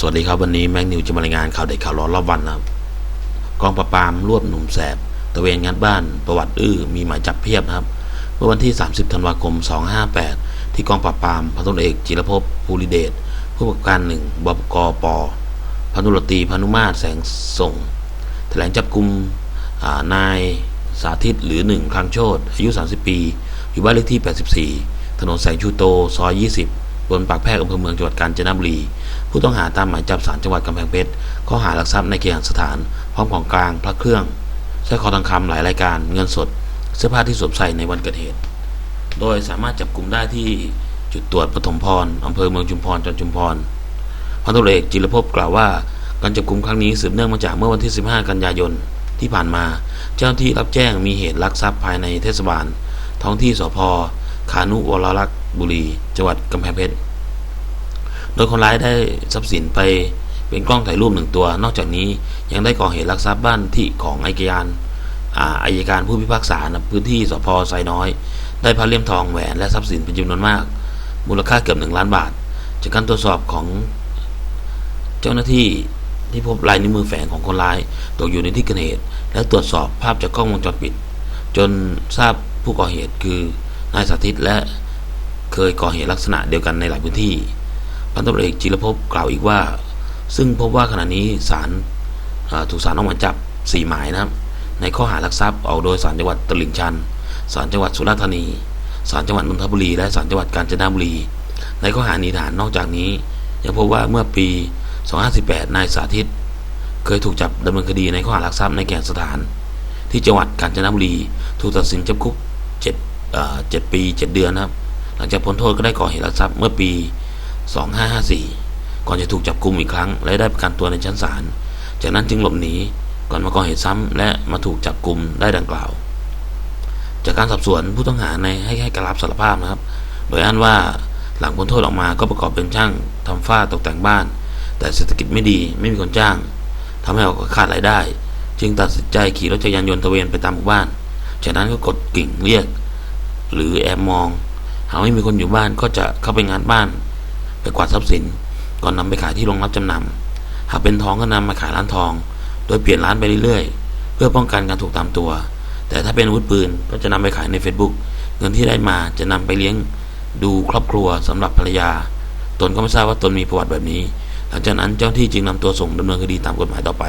สวัสดีครับวันนี้แม็กนิวจะมารายงานข่าวเด็ดข่าวร้อนรอบวันนะครับกองประปรามรวบหนุ่มแสบตะเวนงัดบ้านประวัติอื้อมีหมายจับเพียบนะครับ เมื่อวันที่ 30 ธันวาคม 258 ที่กองปราบปรามพันตำรวจเอกจิรภพภูริเดชผู้ประการหนึ่งบกปพันตุรตีพานุมาตรแสงส่ง แถลงจับกลุ่มนายสาธิตหรือหนึ่งคลังโชตอายุ 30 ปี อยู่บ้านเลขที่ 84 ถนนแสงชูโตซอย 20 บนปากแพรกอำเภอเมืองจังหวัดกาญจนบุรี ผู้ต้องหาตามหมายจับศาลจังหวัดกำแพงเพชรข้อหารักทรัพย์ในเคหสถาน พร้อมของกลางพระเครื่องสร้อยคอทองคำหลายรายการเงินสด เสื้อผ้าที่สวมใส่ในวันเกิดเหตุ โดยสามารถจับกลุ่มได้ที่จุดตรวจปฐมพรอำเภอเมืองชุมพรจังหวัดชุมพรพันตุเอกจิรภพกล่าวว่าการจับกลุ่มครั้งนี้สืบเนื่องมาจากเมื่อวันที่ 15 กันยายนที่ผ่านมา เจ้าหน้าที่รับแจ้งมีเหตุลักทรัพย์ภายในเทศบาล ท้องที่สพ ขานุวรลักษ์บุรี จังหวัดกำแพงเพชร โดยคนร้ายได้ทรัพย์สินไปเป็นกล้องถ่ายรูปหนึ่งตัว นอกจากนี้ยังได้ก่อเหตุลักทรัพย์บ้านที่ของอัยการอาอัยการผู้พิพากษาในพื้นที่สพไซน้อย ได้พระเลี่ยมทองแหวนและทรัพย์สินเป็นจำนวนมาก มูลค่าเกือบหนึ่งล้านบาท จากการตรวจสอบของเจ้าหน้าที่ที่พบลายนิ้วมือแฝงของคนร้ายตกอยู่ในที่เกิดเหตุ และตรวจสอบภาพจากกล้องวงจรปิด จนทราบผู้ก่อเหตุคือ นายสาธิตและเคยก่อเหตุลักษณะเดียวกันในหลายพื้นที่ พันตำรวจเอกจิรภพกล่าวอีกว่า ซึ่งพบว่าขณะนี้ศาลถูกศาลออกหมายจับ 4 หมายนะครับ ในข้อหารักทรัพย์ออกโดยศาลจังหวัดตลิ่งชัน ศาลจังหวัดสุราษฎร์ธานี ศาลจังหวัดนนทบุรี และศาลจังหวัดกาญจนบุรี ในข้อหาหนีฐานนอกจากนี้ ยังพบว่าเมื่อปี 2518 นายสาธิต เคยถูกจับดำเนินคดีในข้อหารักทรัพย์ในแก่นสถาน ที่จังหวัดกาญจนบุรี ถูกตัดสินจำคุก 7เอ่อ7ปี7เดือนนะครับ หลังจากพ้นโทษก็ได้ก่อเหตุลักทรัพย์เมื่อปี 2554 ก่อนจะถูกจับกุมอีกครั้ง และได้ประกันตัวในชั้นศาล จากนั้นจึงหลบหนีก่อนมาก่อเหตุซ้ำและมาถูกจับกุมได้ดังกล่าว จากการสอบสวนผู้ต้องหาในให้ให้การรับสารภาพนะครับ โดยอ้างว่าหลังพ้นโทษออกมาก็ประกอบเป็นช่างทำฝ้าตกแต่งบ้าน แต่เศรษฐกิจไม่ดีไม่มีคนจ้างทำให้ออกขาดรายได้ จึงตัดสินใจขี่รถจักรยานยนต์ตะเวนไปตามหมู่บ้าน จากนั้นก็กดกิ่งเรียก หรือแอบมอง หากไม่มีคนอยู่บ้านก็จะเข้าไปงานบ้าน ไปกวาดทรัพย์สิน ก่อนนำไปขายที่โรงรับจำนำหากเป็นทองก็นำมาขายร้านทอง โดยเปลี่ยนร้านไปเรื่อยๆ เพื่อป้องกันการถูกตามตัว แต่ถ้าเป็นอาวุธปืนก็จะนำไปขายใน Facebook เงินที่ได้มาจะนำไปเลี้ยงดูครอบครัวสำหรับภรรยา ตนก็ไม่ทราบว่าตนมีประวัติแบบนี้ หลังจากนั้นเจ้าหน้าที่จึงนำตัวส่งดำเนินคดีตามกฎหมายต่อไป